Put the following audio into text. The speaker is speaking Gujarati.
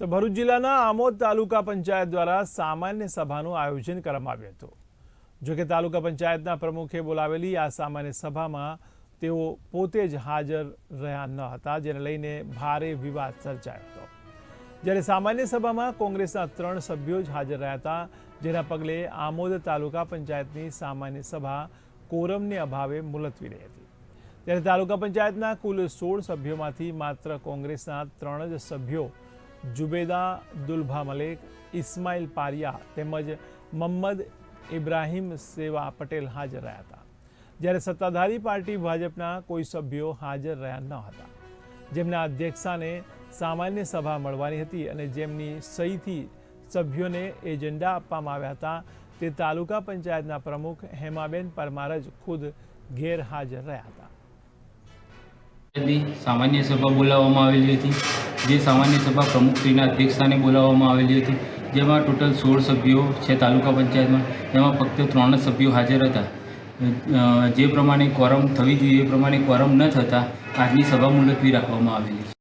તો ભરૂચ જિલ્લાના આમોદ તાલુકા પંચાયત દ્વારા સામાન્ય સભાનું આયોજન કરવામાં આવ્યું હતું. જોકે તાલુકા પંચાયતના પ્રમુખે બોલાવેલી આ સામાન્ય સભામાં તેઓ પોતે જ હાજર રહ્યા ન હતા, જેને લઈને ભારે વિવાદ સર્જાયો હતો. જ્યારે સામાન્ય સભામાં કોંગ્રેસના ત્રણ સભ્યો જ હાજર રહ્યા હતા, જેના પગલે આમોદ તાલુકા પંચાયતની સામાન્ય સભા કોરમને અભાવે મુલતવી રહી હતી. ત્યારે તાલુકા પંચાયતના કુલ સોળ સભ્યોમાંથી માત્ર કોંગ્રેસના ત્રણ જ સભ્યો જુબેદા દુલ્ભા મલેક, ઇસ્માઇલ પારિયા તેમજ મમ્મદ ઇબ્રાહીમ સેવા પટેલ હાજર રહ્યા હતા. જ્યારે સત્તાધારી પાર્ટી ભાજપના કોઈ સભ્યો હાજર રહ્યા ન હતા. જેમના અધ્યક્ષાને સામાન્ય સભા મળવાની હતી અને જેમની સહીથી સભ્યોને એજન્ડા આપવામાં આવ્યા હતા, તે તાલુકા પંચાયતના પ્રમુખ હેમાબેન પરમાર જ ખુદ ગેરહાજર રહ્યા હતા. સામાન્ય સભા બોલાવવામાં આવેલી હતી. જે સામાન્ય સભા પ્રમુખશ્રીના અધ્યક્ષસ્થાને બોલાવવામાં આવેલી હતી, જેમાં ટોટલ સોળ સભ્યો છે તાલુકા પંચાયતમાં, તેમાં ફક્ત ત્રણ જ સભ્યો હાજર હતા. જે પ્રમાણે કોરમ થવી જોઈએ એ પ્રમાણે કોરમ ન થતાં આજની સભા મુલતવી રાખવામાં આવેલી છે.